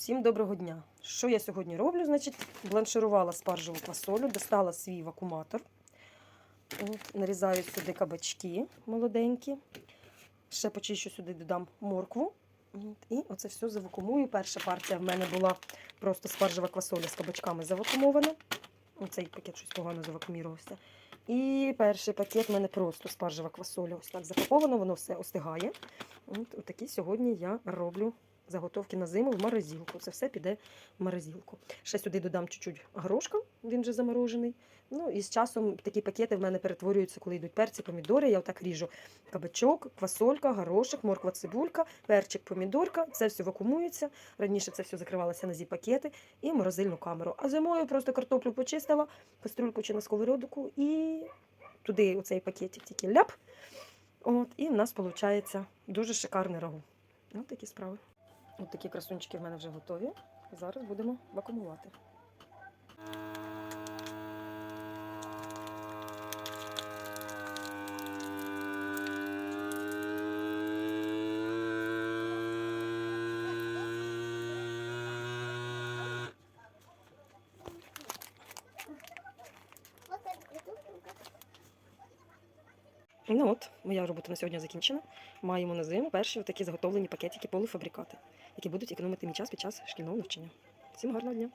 Усім доброго дня! Що я сьогодні роблю? Значить, бланширувала спаржеву квасолю, достала свій вакууматор. От, нарізаю сюди кабачки молоденькі. Ще почищу сюди, додам моркву. І оце все завакумую. Перша партія в мене була просто спаржева квасоля з кабачками завакумована. Оцей пакет щось погано завакумірувався. І перший пакет в мене просто спаржева квасоля. Ось так запаковано, воно все остигає. От, отакі сьогодні я роблю заготовки на зиму в морозилку. Це все піде в морозилку. Ще сюди додам чуть-чуть горошка, він вже заморожений. Ну і з часом такі пакети в мене перетворюються, коли йдуть перці, помідори. Я отак ріжу кабачок, квасолька, горошок, морква, цибулька, перчик, помідорка. Це все вакуумується. Раніше це все закривалося на зі-пакети і морозильну камеру. А зимою просто картоплю почистила, кастрюльку чи на сковородку і туди оцей пакетик тільки ляп. От, і в нас виходить дуже шикарне рагу. Ось такі справи. Ось такі красунчики в мене вже готові. Зараз будемо вакуумувати. Ну от, моя робота на сьогодні закінчена. Маємо на зиму перші такі заготовлені пакетики полуфабрикати, які будуть економити мій час під час шкільного навчання. Всім гарного дня!